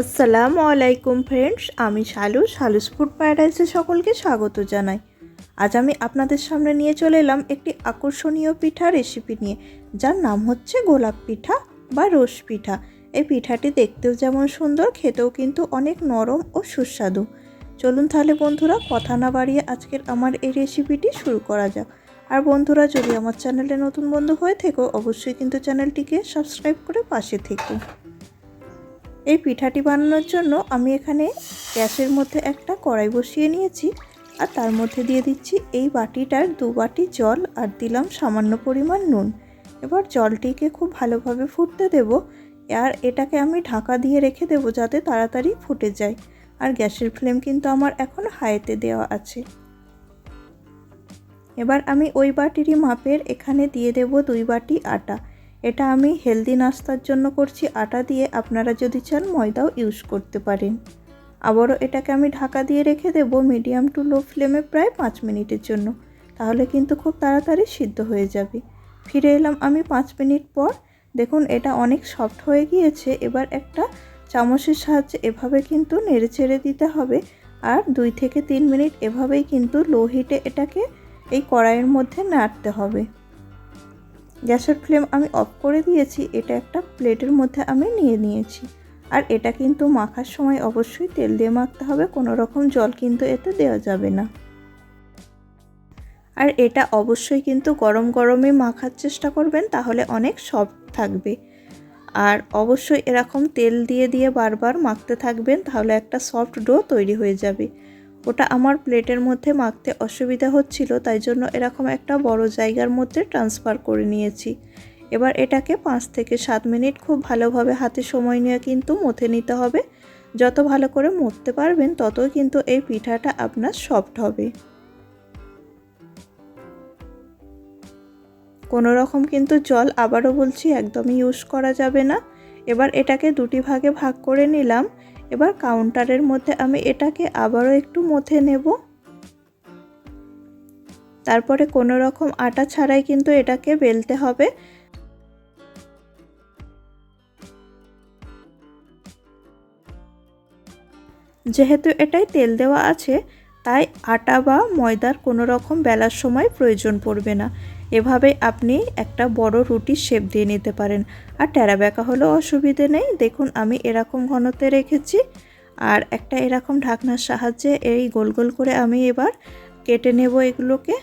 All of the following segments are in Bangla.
আসসালামু আলাইকুম ফ্রেন্ডস, আমি শালু, শালুস ফুড প্যারাডাইসে সকলকে স্বাগত জানাই। আজ আমি আপনাদের সামনে নিয়ে চলে এলাম একটি আকর্ষণীয় পিঠা রেসিপি নিয়ে, যার নাম হচ্ছে গোলাপ পিঠা বা রস পিঠা। এই পিঠাটি দেখতেও যেমন সুন্দর, খেতেও কিন্তু অনেক নরম ও সুস্বাদু। চলুন তাহলে বন্ধুরা, কথা না বাড়িয়ে আজকের আমার এই রেসিপিটি শুরু করা যাক। আর বন্ধুরা, যদি আমার চ্যানেলে নতুন বন্ধু হয়ে থেকো, অবশ্যই কিন্তু চ্যানেলটিকে সাবস্ক্রাইব করে পাশে থেকো। এই পিঠাটি বানানোর জন্য আমি এখানে গ্যাসের মধ্যে একটা কড়াই বসিয়ে নিয়েছি আর তার মধ্যে দিয়ে দিচ্ছি এই বাটিটার দু বাটি জল আর দিলাম সামান্য পরিমাণ নুন। এবার জলটিকে খুব ভালোভাবে ফুটতে দেব আর এটাকে আমি ঢাকা দিয়ে রেখে দেব যাতে তাড়াতাড়ি ফুটে যায়। আর গ্যাসের ফ্লেম কিন্তু আমার এখন হাইতে দেওয়া আছে। এবার আমি ওই বাটিরই মাপের এখানে দিয়ে দেব দুই বাটি আটা। এটা আমি হেলদি নাস্তার জন্য করছি, আটা দিয়ে আপনারা যদি চান ময়দাও ইউজ করতে পারেন। আবারও এটাকে আমি ঢাকা দিয়ে রেখে দেবো মিডিয়াম টু লো ফ্লেমে প্রায় পাঁচ মিনিটের জন্য। তাহলে কিন্তু খুব তাড়াতাড়ি সিদ্ধ হয়ে যাবে। ফিরে এলাম আমি পাঁচ মিনিট পর। দেখুন, এটা অনেক সফট হয়ে গিয়েছে। এবার একটা চামচের সাহায্যে এভাবে কিন্তু নেড়ে ছেড়ে দিতে হবে। আর দুই থেকে তিন মিনিট এভাবেই কিন্তু লো হিটে এটাকে এই কড়াইয়ের মধ্যে নাড়তে হবে। গ্যাসের ফ্লেম আমি অফ করে দিয়েছি, এটা একটা প্লেটের মধ্যে আমি নিয়ে নিয়েছি। আর এটা কিন্তু মাখার সময় অবশ্যই তেল দিয়ে মাখতে হবে, কোনো রকম জল কিন্তু এতে দেওয়া যাবে না। আর এটা অবশ্যই কিন্তু গরম গরমে মাখার চেষ্টা করবেন, তাহলে অনেক সফট থাকবে। আর অবশ্যই এরকম তেল দিয়ে দিয়ে বারবার মাখতে থাকবেন, তাহলে একটা সফট ডো তৈরি হয়ে যাবে। ওটা আমার প্লেটের মধ্যে মাখতে অসুবিধা হচ্ছিল, তাই জন্য এরকম একটা বড় জায়গার মধ্যে ট্রান্সফার করে নিয়েছি। এবার এটাকে পাঁচ থেকে সাত মিনিট খুব ভালোভাবে হাতে সময় নিয়ে কিন্তু মথে নিতে হবে। যত ভালো করে মরতে পারবেন, ততই কিন্তু এই পিঠাটা আপনার সফট হবে। কোনো রকম কিন্তু জল আবারও বলছি, একদমই ইউজ করা যাবে না। এবার এটাকে দুটি ভাগে ভাগ করে নিলাম। এবার কাউন্টারের মধ্যে আমি এটাকে আবারও একটু মথে নেব। তারপরে কোনো রকম আটা ছাড়াই কিন্তু এটাকে বেলতে হবে। যেহেতু এটাই তেল দেওয়া আছে, তাই আটা বা ময়দার কোনো রকম বেলার সময় প্রয়োজন পড়বে না। এভাবে আপনি একটা বড় রুটির শেপ দিয়ে নিতে পারেন। আর টেরা ব্যাকা হলেও অসুবিধে নেই। দেখুন, আমি এরকম ঘনতে রেখেছি। আর একটা এরকম ঢাকনার সাহায্যে এই গোল গোল করে আমি এবার কেটে নেব এগুলোকে।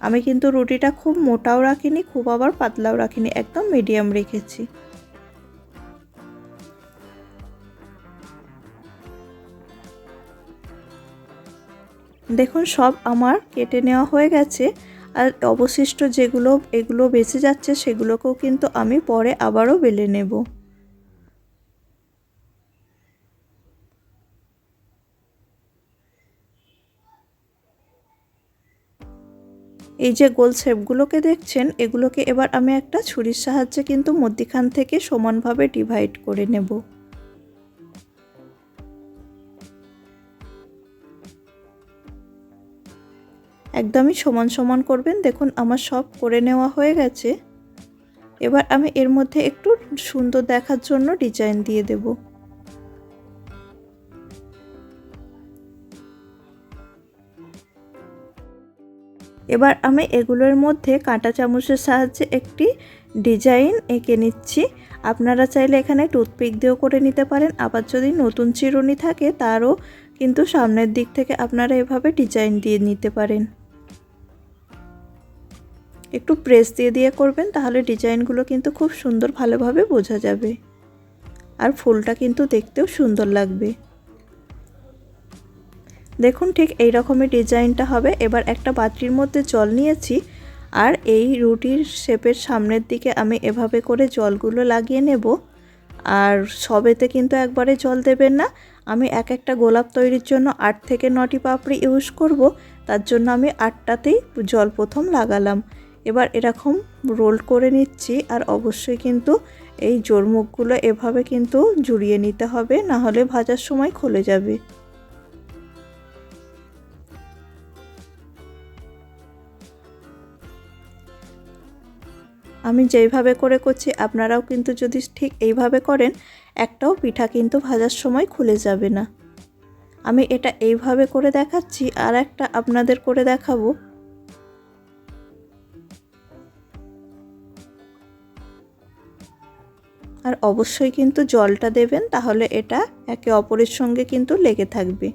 আমি কিন্তু রুটিটা খুব মোটাও রাখিনি, খুব আবার পাতলাও রাখিনি, একদম মিডিয়াম রেখেছি। দেখুন, সব আমার কেটে নেওয়া হয়ে গেছে। আর অবশিষ্ট যেগুলো, এগুলো বেঁচে যাচ্ছে, সেগুলোকেও কিন্তু আমি পরে আবারও বেলে নেব। এই যে গোল শেপগুলোকে দেখছেন, এগুলোকে এবার আমি একটা ছুরির সাহায্যে কিন্তু মধ্যিখান থেকে সমানভাবে ডিভাইড করে নেব। একদমই সমান সমান করবেন। দেখুন, আমার সব করে নেওয়া হয়ে গেছে। এবার আমি এর মধ্যে একটু সুন্দর দেখার জন্য ডিজাইন দিয়ে দেব। এবার আমি এগুলোর মধ্যে কাঁটা চামচের সাহায্যে একটি ডিজাইন এঁকে নিচ্ছি। আপনারা চাইলে এখানে টুথপিক দিয়েও করে নিতে পারেন। আবার যদি নতুন চিরুনি থাকে, তারও কিন্তু সামনের দিক থেকে আপনারা এভাবে ডিজাইন দিয়ে নিতে পারেন। একটু প্রেস দিয়ে দিয়ে করবেন, তাহলে ডিজাইনগুলো কিন্তু খুব সুন্দর ভালোভাবে বোঝা যাবে। আর ফুলটা কিন্তু দেখতেও সুন্দর লাগবে। দেখুন ঠিক এই রকমের ডিজাইনটা হবে। এবার একটা বাটির মধ্যে জল নিয়েছি, আর এই রুটির শেপের সামনের দিকে আমি এভাবে করে জলগুলো লাগিয়ে নেব। আর সবেতে কিন্তু একবারে জল দেবেন না। আমি এক একটা গোলাপ তৈরির জন্য আট থেকে নটি পাপড়ি ইউজ করব। তার জন্য আমি আটটাতেই জল প্রথম লাগালাম। এবার এরকম রোল করে নিচ্ছি আর অবশ্যই কিন্তু এই জোরমুখগুলো এভাবে কিন্তু জুড়িয়ে নিতে হবে, না হলে ভাজার সময় খুলে যাবে। আমি যেইভাবে করে করছি, আপনারাও কিন্তু যদি ঠিক এইভাবে করেন, একটাও পিঠা কিন্তু ভাজার সময় খুলে যাবে না। আমি এটা এইভাবে করে দেখাচ্ছি, আর একটা আপনাদের করে দেখাবো। আর অবশ্যই কিন্তু জলটা দেবেন, তাহলে এটা একে অপরের সঙ্গে কিন্তু লেগে থাকবে।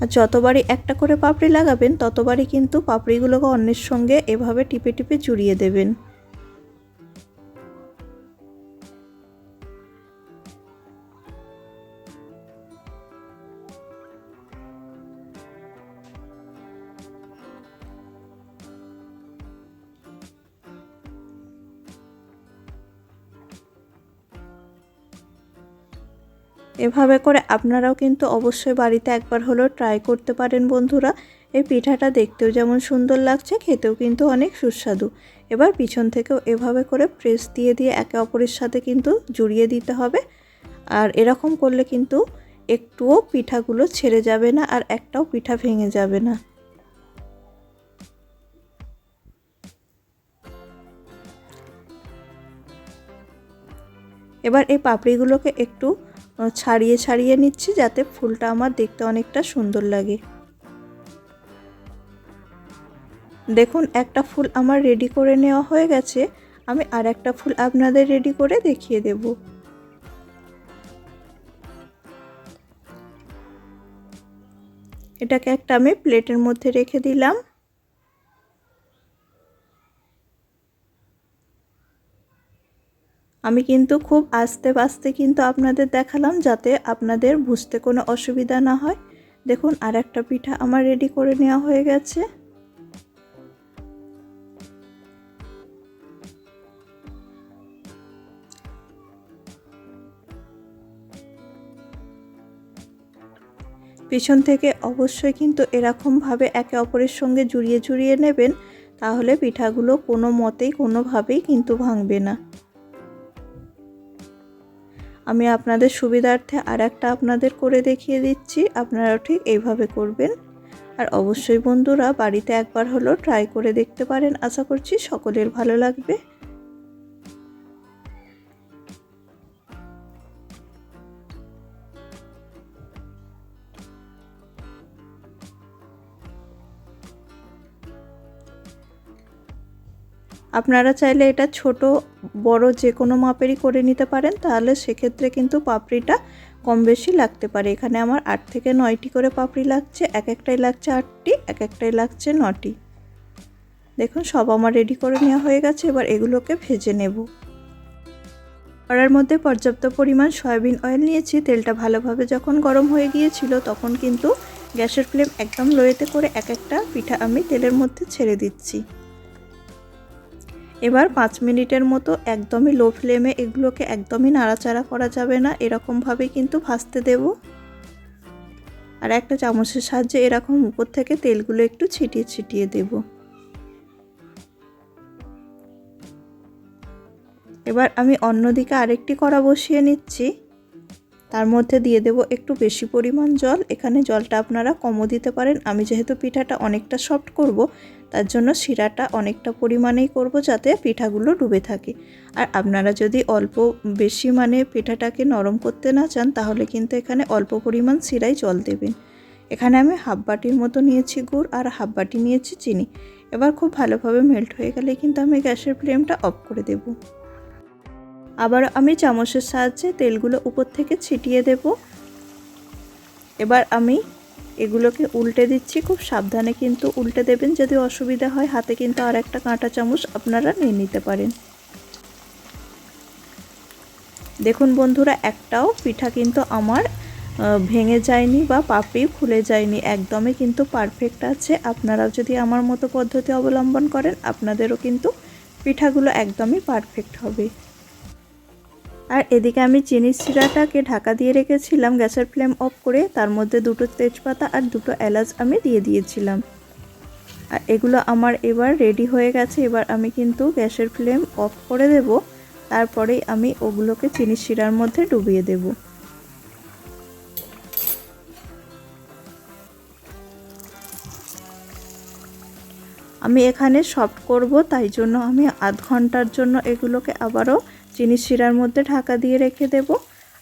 আর যতবারই একটা করে পাপড়ি লাগাবেন, ততবারই কিন্তু পাপড়িগুলোকে অন্যের সঙ্গে এভাবে টিপে টিপে জুড়িয়ে দেবেন। এভাবে করে আপনারাও কিন্তু অবশ্যই বাড়িতে একবার হলেও ট্রাই করতে পারেন বন্ধুরা। এই পিঠাটা দেখতেও যেমন সুন্দর লাগছে, খেতেও কিন্তু অনেক সুস্বাদু। এবার পিছন থেকেও এভাবে করে প্রেস দিয়ে দিয়ে একে অপরের সাথে কিন্তু জুড়িয়ে দিতে হবে। আর এরকম করলে কিন্তু একটুও পিঠাগুলো ছেড়ে যাবে না আর একটাও পিঠা ভেঙে যাবে না। এবার এই পাপড়িগুলোকে একটু ছাড়িয়ে ছাড়িয়ে নিচ্ছি যাতে ফুলটা আমার দেখতে অনেকটা সুন্দর লাগে। দেখুন, একটা ফুল আমার রেডি করে নেওয়া হয়ে গেছে। আমি আর একটা ফুল আপনাদের রেডি করে দেখিয়ে দেব। এটাকে একটা আমি প্লেটের মধ্যে রেখে দিলাম। আমি কিন্তু খুব আস্তে আস্তে কিন্তু আপনাদের দেখালাম যাতে আপনাদের বুঝতে কোনো অসুবিধা না হয়। দেখুন আর একটা পিঠা আমার রেডি করে নেওয়া হয়ে গেছে। পিছন থেকে অবশ্যই কিন্তু এরকমভাবে একে অপরের সঙ্গে জুড়িয়ে জুড়িয়ে নেবেন, তাহলে পিঠাগুলো কোনো মতেই কোনোভাবেই কিন্তু ভাঙবে না। আমি আপনাদের সুবিধার্থে আর একটা আপনাদের করে দেখিয়ে দিচ্ছি, আপনারাও ঠিক এইভাবে করবেন। আর অবশ্যই বন্ধুরা বাড়িতে একবার হলো ট্রাই করে দেখতে পারেন। আশা করছি সকলের ভালো লাগবে। আপনারা চাইলে এটা ছোট, বড় যে কোনো মাপেরই করে নিতে পারেন, তাহলে সেক্ষেত্রে কিন্তু পাপড়িটা কম বেশি লাগতে পারে। এখানে আমার আট থেকে নয়টি করে পাপড়ি লাগছে, এক একটাই লাগছে আটটি, এক একটাই লাগছে নটি। দেখুন, সব আমার রেডি করে নেওয়া হয়ে গেছে, এবার এগুলোকে ভেজে নেব। কড়ার মধ্যে পর্যাপ্ত পরিমাণ সয়াবিন অয়েল নিয়েছি, তেলটা ভালোভাবে যখন গরম হয়ে গিয়েছিল, তখন কিন্তু গ্যাসের ফ্লেম একদম লোয়েতে করে এক একটা পিঠা আমি তেলের মধ্যে ছেড়ে দিচ্ছি। এবার পাঁচ মিনিটের মতো একদমই লো ফ্লেমে এগুলোকে একদমই নাড়াচাড়া করা যাবে না, এরকমভাবে কিন্তু ভাজতে দেব। আর একটা চামচের সাহায্যে এরকম উপর থেকে তেলগুলো একটু ছিটিয়ে ছিটিয়ে দেব। এবার আমি অন্যদিকে আরেকটি কড়া বসিয়ে নিচ্ছি। তার মধ্যে দিয়ে দেব একটু বেশি পরিমাণ জল। এখানে জলটা আপনারা কমও দিতে পারেন। আমি যেহেতু পিঠাটা অনেকটা সফট করব তার জন্য শিরাটা অনেকটা পরিমাণেই করব যাতে পিঠাগুলো ডুবে থাকে। আর আপনারা যদি অল্প বেশি মানে পিঠাটাকে নরম করতে না চান, তাহলে কিন্তু এখানে অল্প পরিমাণ শিরাই জল দেবেন। এখানে আমি হাফ বাটির মতো নিয়েছি গুড় আর হাফ বাটি নিয়েছি চিনি। এবার খুব ভালোভাবে মেল্ট হয়ে গেলে কিন্তু আমি গ্যাসের ফ্লেমটা অফ করে দেব। আবার আমি চামচের সাহায্যে তেলগুলো উপর থেকে ছিটিয়ে দেব। এবার আমি এগুলোকে উল্টে দিচ্ছি, খুব সাবধানে কিন্তু উল্টে দেবেন। যদি অসুবিধা হয়, হাতে কিন্তু আর একটা কাঁটা চামচ আপনারা নিয়ে নিতে পারেন। দেখুন বন্ধুরা, একটাও পিঠা কিন্তু আমার ভেঙে যায়নি বা পাপড়ি খুলে যায়নি। একদমই কিন্তু পারফেক্ট আছে। আপনারাও যদি আমার মতো পদ্ধতি অবলম্বন করেন, আপনাদেরও কিন্তু পিঠাগুলো একদমই পারফেক্ট হবে। আর এদিকে আমি চিনির শিরাটাকে ঢাকা দিয়ে রেখেছিলাম গ্যাসের ফ্লেম অফ করে, তার মধ্যে দুটো তেজপাতা আর দুটো এলাচ আমি দিয়ে দিয়েছিলাম। আর এগুলো আমার এবার রেডি হয়ে গেছে, এবার আমি কিন্তু গ্যাসের ফ্লেম অফ করে দেব। তারপরেই আমি ওগুলোকে চিনির শিরার মধ্যে ডুবিয়ে দেব। আমি এখানে সফট করব, তাই জন্য আমি আধ ঘণ্টার জন্য এগুলোকে আবারও চিনি শিরার মধ্যে ঢাকা দিয়ে রেখে দেব।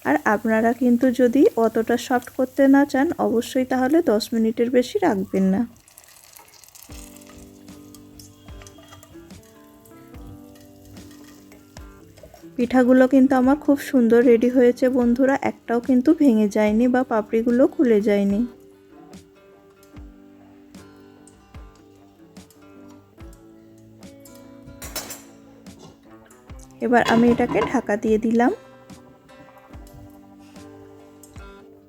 আর আপনারা কিন্তু যদি অতটা সফট করতে না চান, অবশ্যই তাহলে 10 মিনিটের বেশি রাখবেন না। পিঠাগুলো কিন্তু আমার খুব সুন্দর রেডি হয়েছে বন্ধুরা, একটাও কিন্তু ভেঙে যায়নি বা পাপড়িগুলো খুলে যায়নি। এবার আমি এটাকে ঢাকা দিয়ে দিলাম।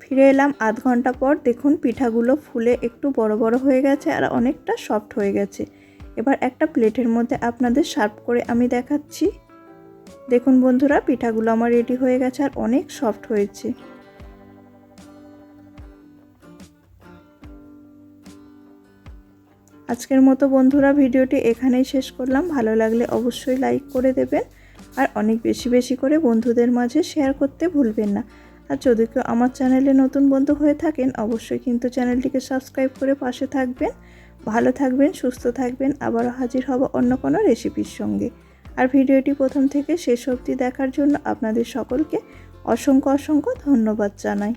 ফিরে এলাম আধ ঘণ্টা পর, দেখুন পিঠাগুলো ফুলে একটু বড় বড় হয়ে গেছে আর অনেকটা সফট হয়ে গেছে। এবার একটা প্লেটের মধ্যে আপনাদের সার্ভ করে আমি দেখাচ্ছি। দেখুন বন্ধুরা, পিঠাগুলো আমার রেডি হয়ে গেছে আর অনেক সফট হয়েছে। আজকের মতো বন্ধুরা, ভিডিওটি এখানেই শেষ করলাম। ভালো লাগলে অবশ্যই লাইক করে দেবেন। আর অনেক বেশি বেশি করে বন্ধুদের মাঝে শেয়ার করতে ভুলবেন না। আর যদি কেউ আমার চ্যানেলে নতুন বন্ধু হয়ে থাকেন, অবশ্যই কিন্তু চ্যানেলটিকে সাবস্ক্রাইব করে পাশে থাকবেন। ভালো থাকবেন, সুস্থ থাকবেন, আবারও হাজির হব অন্য কোনো রেসিপির সঙ্গে। আর ভিডিওটি প্রথম থেকে শেষ অবধি দেখার জন্য আপনাদের সকলকে অসংখ্য অসংখ্য ধন্যবাদ জানাই।